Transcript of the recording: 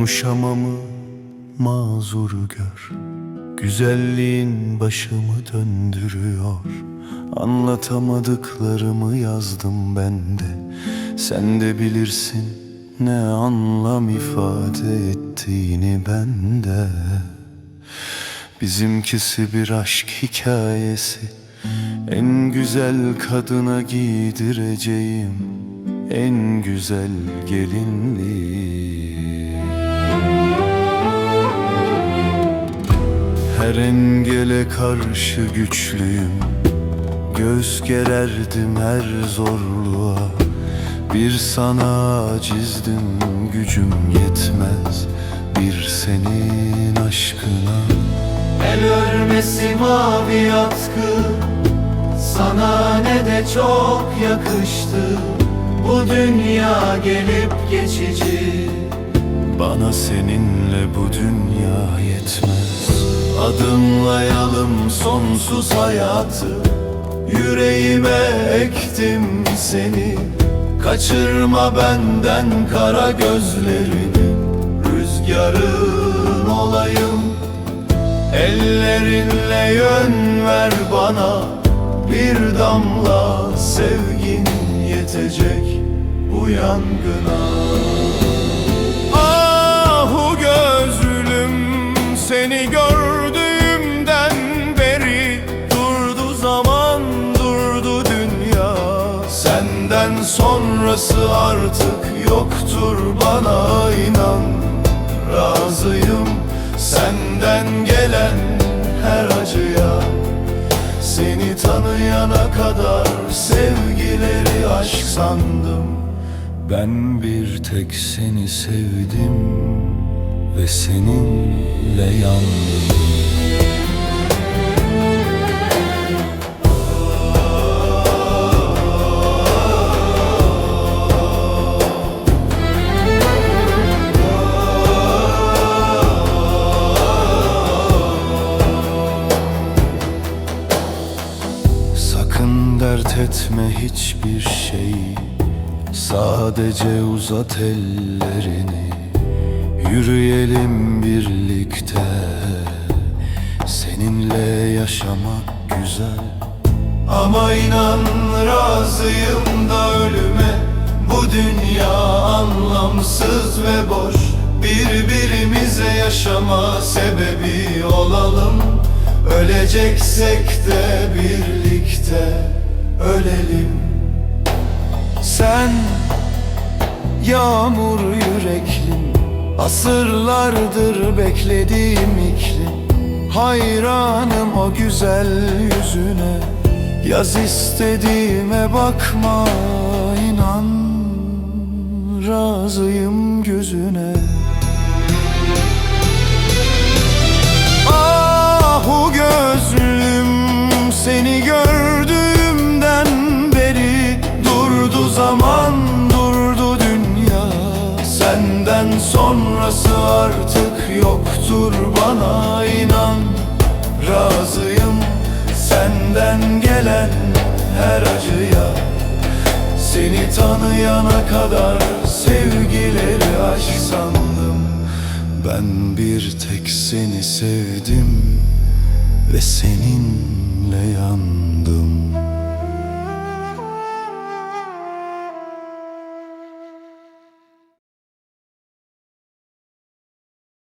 Konuşamamı mazur gör. Güzelliğin başımı döndürüyor. Anlatamadıklarımı yazdım ben de. Sen de bilirsin ne anlam ifade ettiğini bende Bizimkisi bir aşk hikayesi. En güzel kadına giydireceğim En güzel gelinliği Her engele karşı güçlüyüm. Göğüs gererdim her zorluğa. Bir sana acizdim gücüm yetmez. Bir senin aşkına. El örmesi mavi atkı. Sana ne de çok yakıştı. Bu dünya gelip geçici. Bana seninle bu dünya yetmez Adımlayalım sonsuz hayatı. Yüreğime ektim seni. Kaçırma benden kara gözlerini. Rüzgarın olayım. Ellerinle yön ver bana. Bir damla sevgin yetecek bu yangına. Ahu gözlüm seni gördüğümden sonrası artık yoktur bana inan. Razıyım senden gelen her acıya. Seni tanıyana kadar sevgileri aşk sandım. Ben bir tek seni sevdim ve seninle yandım Sakın dert etme hiçbir şey. Sadece uzat ellerini. Yürüyelim birlikte. Seninle yaşamak güzel. Ama inan razıyım da ölüme. Bu dünya anlamsız ve boş. Birbirimize yaşama sebebi olalım Öleceksek de birlikte ölelim. Sen yağmur yüreklim Asırlardır beklediğim iklim Hayranım o güzel yüzüne Yaz istediğime bakma inan. Razıyım gözüne Senden sonrası artık yoktur bana inan. Razıyım senden gelen her acıya. Seni tanıyana kadar sevgileri aşk sandım. Ben bir tek seni sevdim ve seninle yandım